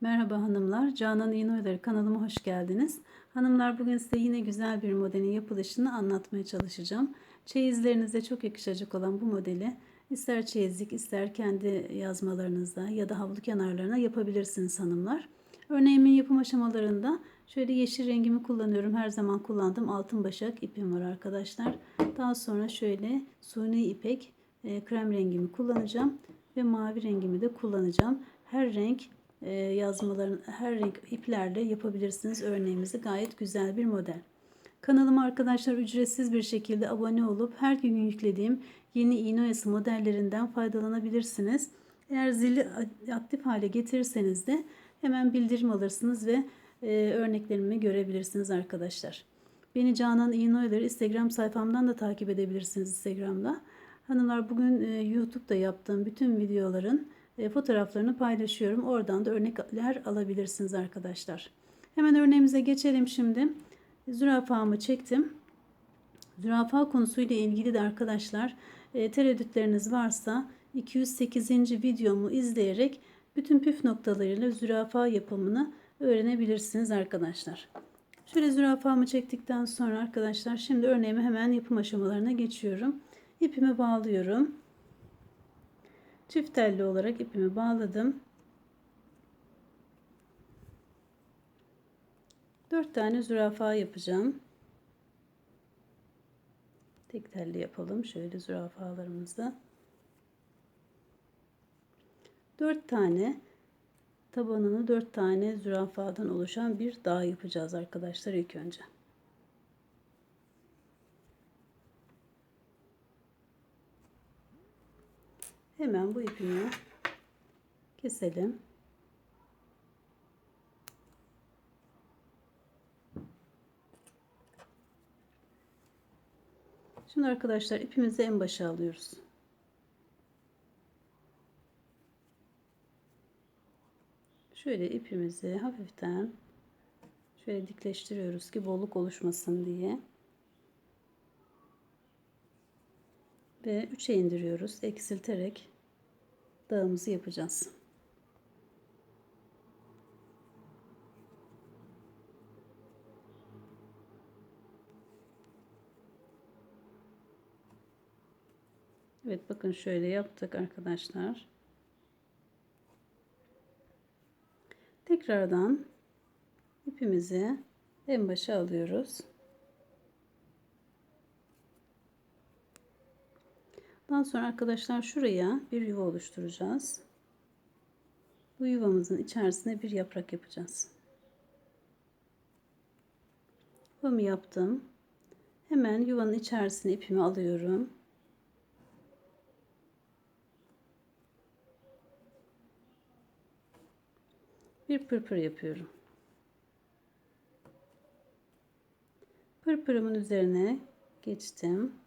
Merhaba hanımlar, Canan İğneoyları kanalıma hoş geldiniz. Hanımlar bugün size yine güzel bir modelin yapılışını anlatmaya çalışacağım. Çeyizlerinize çok yakışacak olan bu modeli ister çeyizlik ister kendi yazmalarınızda ya da havlu kenarlarına yapabilirsiniz hanımlar. Örneğimin yapım aşamalarında şöyle yeşil rengimi kullanıyorum. Her zaman kullandığım altın başak ipim var arkadaşlar. Daha sonra şöyle suni ipek e, krem rengimi kullanacağım ve mavi rengimi de kullanacağım. Her renk yazmaların her renk iplerle yapabilirsiniz örneğimizi. Gayet güzel bir model. Kanalıma arkadaşlar ücretsiz bir şekilde abone olup her gün yüklediğim yeni iğne oyası modellerinden faydalanabilirsiniz. Eğer zili aktif hale getirirseniz de hemen bildirim alırsınız ve e, örneklerimi görebilirsiniz arkadaşlar. Beni Canan İğne Oyaları Instagram sayfamdan da takip edebilirsiniz Instagram'da. Hanımlar bugün e, YouTube'da yaptığım bütün videoların e, fotoğraflarını paylaşıyorum. Oradan da örnekler alabilirsiniz arkadaşlar. Hemen örneğimize geçelim şimdi. Zürafamı çektim. Zürafa konusuyla ilgili de arkadaşlar e, tereddütleriniz varsa 208. videomu izleyerek bütün püf noktalarıyla zürafa yapımını öğrenebilirsiniz arkadaşlar. Şöyle zürafamı çektikten sonra arkadaşlar şimdi örneğimi hemen yapım aşamalarına geçiyorum. İpimi bağlıyorum. Çift telli olarak ipimi bağladım. 4 tane zürafa yapacağım. Tek telli yapalım. Şöyle zürafalarımızı. 4 tane tabanını 4 tane zürafadan oluşan bir dağ yapacağız arkadaşlar ilk önce. Hemen bu ipimi keselim. Şimdi arkadaşlar ipimizi en başa alıyoruz. Şöyle ipimizi hafiften şöyle dikleştiriyoruz ki bolluk oluşmasın diye. Ve 3'e indiriyoruz. Eksilterek dağımızı yapacağız. Evet bakın şöyle yaptık arkadaşlar. Tekrardan ipimizi en başa alıyoruz. Daha sonra arkadaşlar şuraya bir yuva oluşturacağız. Bu yuvamızın içerisine bir yaprak yapacağız. Yuvamı yaptım. Hemen yuvanın içerisine ipimi alıyorum. Bir pırpır yapıyorum. Pırpırımın üzerine geçtim.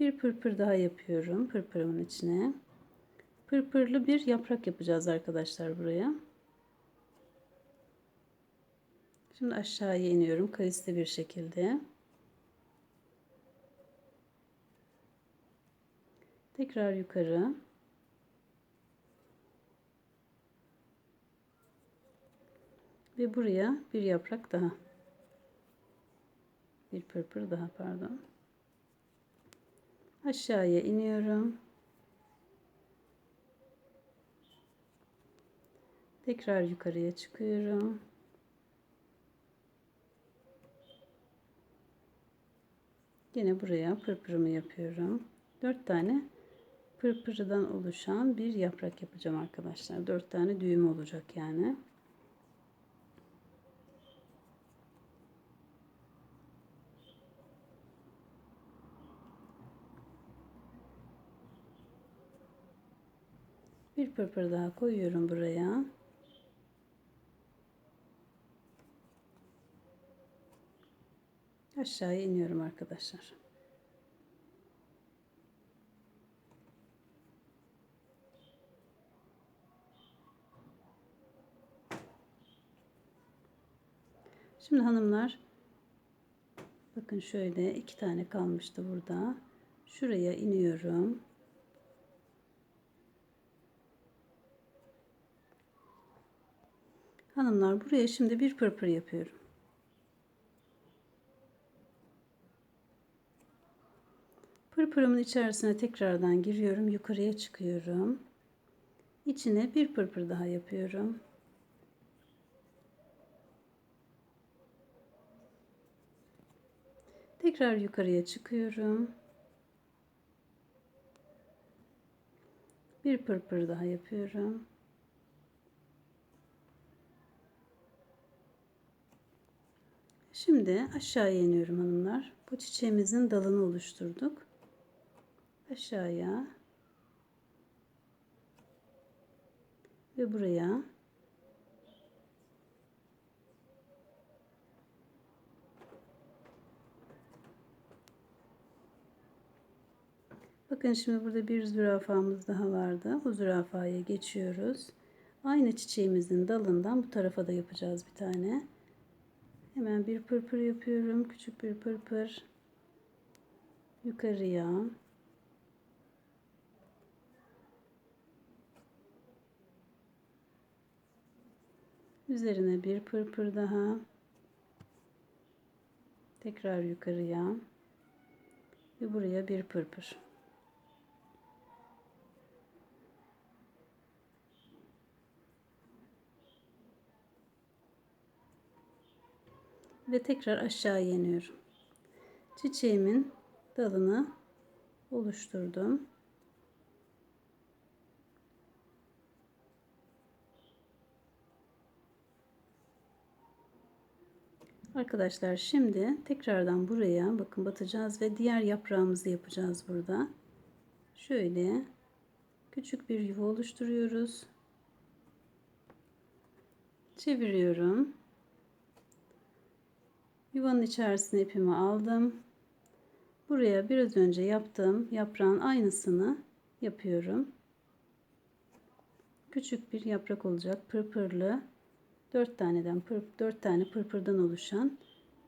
Bir pırpır daha yapıyorum pırpırımın içine. Pırpırlı bir yaprak yapacağız arkadaşlar buraya. Şimdi aşağıya iniyorum kayıslı bir şekilde. Tekrar yukarı. Ve buraya bir yaprak daha. Bir pırpır daha pardon aşağıya iniyorum. Tekrar yukarıya çıkıyorum. Yine buraya pırpırımı yapıyorum. 4 tane pırpırdan oluşan bir yaprak yapacağım arkadaşlar. 4 tane düğüm olacak yani. Bir pırpır daha koyuyorum buraya. Aşağıya iniyorum arkadaşlar. Şimdi hanımlar bakın şöyle iki tane kalmıştı burada. Şuraya iniyorum. Hanımlar buraya şimdi bir pırpır yapıyorum. Pırpırımın içerisine tekrardan giriyorum. Yukarıya çıkıyorum. İçine bir pırpır daha yapıyorum. Tekrar yukarıya çıkıyorum. Bir pırpır daha yapıyorum. Şimdi aşağıya iniyorum hanımlar. Bu çiçeğimizin dalını oluşturduk. Aşağıya ve buraya Bakın şimdi burada bir zürafamız daha vardı. Bu zürafaya geçiyoruz. Aynı çiçeğimizin dalından bu tarafa da yapacağız bir tane. Hemen bir pırpır yapıyorum. Küçük bir pırpır. Yukarıya. Üzerine bir pırpır daha. Tekrar yukarıya. Ve buraya bir pırpır. Ve tekrar aşağı iniyorum. Çiçeğimin dalını oluşturdum. Arkadaşlar şimdi tekrardan buraya bakın batacağız ve diğer yaprağımızı yapacağız burada. Şöyle küçük bir yuva oluşturuyoruz. Çeviriyorum. Yuvanın içerisine ipimi aldım. Buraya biraz önce yaptığım yaprağın aynısını yapıyorum. Küçük bir yaprak olacak. Pırpırlı. 4 taneden pır, 4 tane pırpırdan oluşan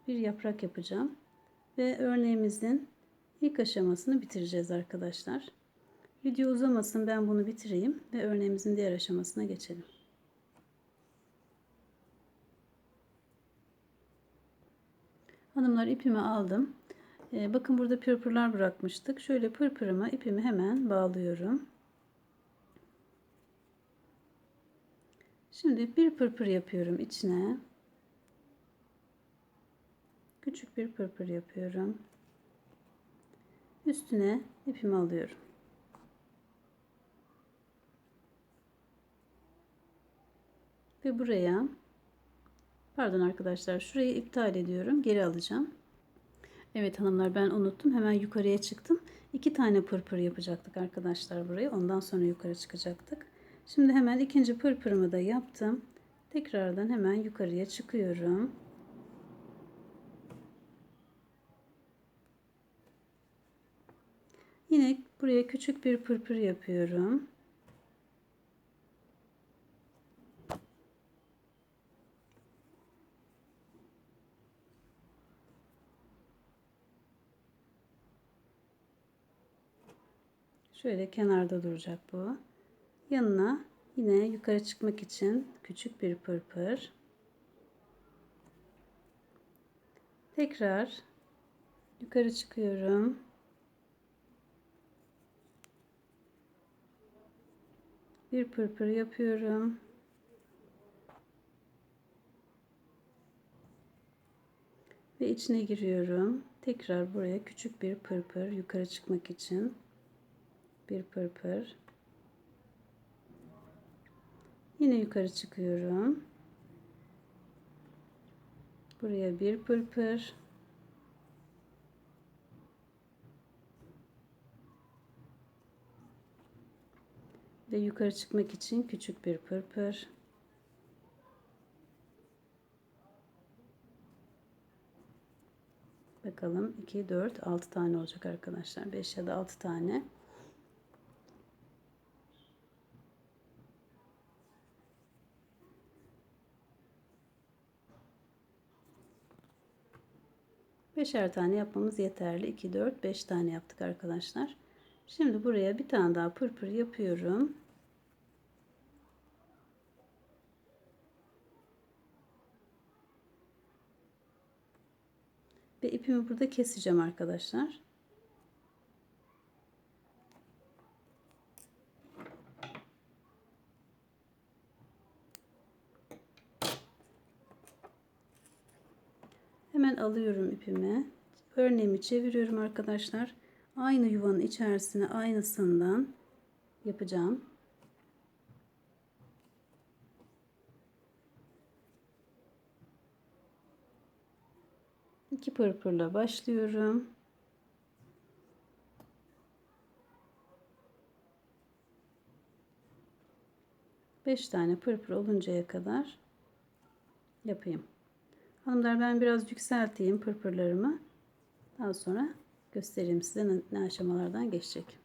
bir yaprak yapacağım. Ve örneğimizin ilk aşamasını bitireceğiz arkadaşlar. Video uzamasın ben bunu bitireyim ve örneğimizin diğer aşamasına geçelim. Hanımlar ipimi aldım. Ee, bakın burada pırpırlar bırakmıştık. Şöyle pırpırıma ipimi hemen bağlıyorum. Şimdi bir pırpır yapıyorum içine. Küçük bir pırpır yapıyorum. Üstüne ipimi alıyorum. Ve buraya Pardon arkadaşlar şurayı iptal ediyorum. Geri alacağım. Evet hanımlar ben unuttum. Hemen yukarıya çıktım. İki tane pırpır yapacaktık arkadaşlar burayı. Ondan sonra yukarı çıkacaktık. Şimdi hemen ikinci pırpırımı da yaptım. Tekrardan hemen yukarıya çıkıyorum. Yine buraya küçük bir pırpır yapıyorum. Şöyle kenarda duracak bu. Yanına yine yukarı çıkmak için küçük bir pırpır. Tekrar yukarı çıkıyorum. Bir pırpır yapıyorum. Ve içine giriyorum. Tekrar buraya küçük bir pırpır yukarı çıkmak için bir pırpır. Yine yukarı çıkıyorum. Buraya bir pırpır. Ve yukarı çıkmak için küçük bir pırpır. Bakalım 2, 4, 6 tane olacak arkadaşlar. 5 ya da 6 tane. Beşer tane yapmamız yeterli. 2, 4, 5 tane yaptık arkadaşlar. Şimdi buraya bir tane daha pırpır yapıyorum. Ve ipimi burada keseceğim arkadaşlar. Alıyorum ipimi. Örneğimi çeviriyorum arkadaşlar. Aynı yuvanın içerisine aynısından yapacağım. İki pırpırla başlıyorum. Beş tane pırpır oluncaya kadar yapayım. Hanımlar ben biraz yükselteyim pırpırlarımı. Daha sonra göstereyim size ne aşamalardan geçecek.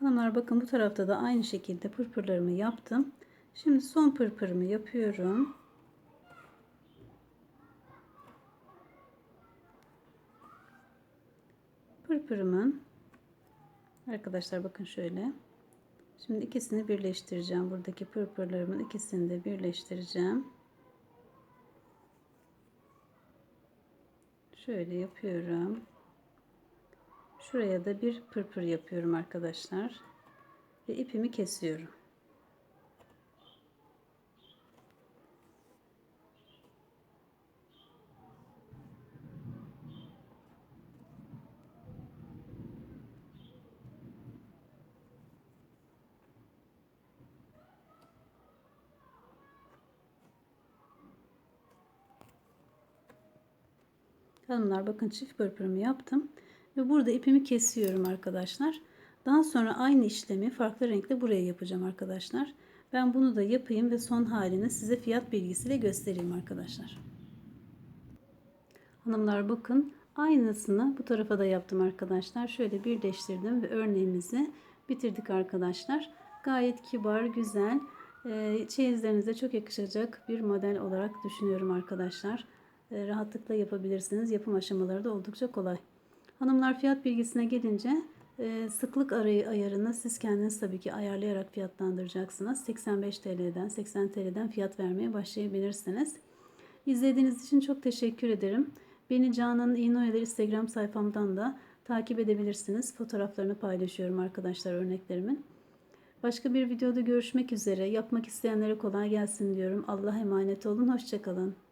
Hanımlar bakın bu tarafta da aynı şekilde pırpırlarımı yaptım. Şimdi son pırpırımı yapıyorum. Pırpırımın arkadaşlar bakın şöyle. Şimdi ikisini birleştireceğim. Buradaki pırpırlarımın ikisini de birleştireceğim. Şöyle yapıyorum. Şuraya da bir pırpır yapıyorum arkadaşlar. Ve ipimi kesiyorum. Hanımlar bakın çift pırpırımı yaptım. Ve burada ipimi kesiyorum arkadaşlar. Daha sonra aynı işlemi farklı renkle buraya yapacağım arkadaşlar. Ben bunu da yapayım ve son halini size fiyat bilgisiyle göstereyim arkadaşlar. Hanımlar bakın aynısını bu tarafa da yaptım arkadaşlar. Şöyle birleştirdim ve örneğimizi bitirdik arkadaşlar. Gayet kibar, güzel, çeyizlerinize çok yakışacak bir model olarak düşünüyorum arkadaşlar. Rahatlıkla yapabilirsiniz. Yapım aşamaları da oldukça kolay. Hanımlar fiyat bilgisine gelince e, sıklık arayı ayarını siz kendiniz tabii ki ayarlayarak fiyatlandıracaksınız. 85 TL'den 80 TL'den fiyat vermeye başlayabilirsiniz. İzlediğiniz için çok teşekkür ederim. Beni Canan'ın İğneoyaları Instagram sayfamdan da takip edebilirsiniz. Fotoğraflarını paylaşıyorum arkadaşlar örneklerimin. Başka bir videoda görüşmek üzere. Yapmak isteyenlere kolay gelsin diyorum. Allah'a emanet olun. Hoşçakalın.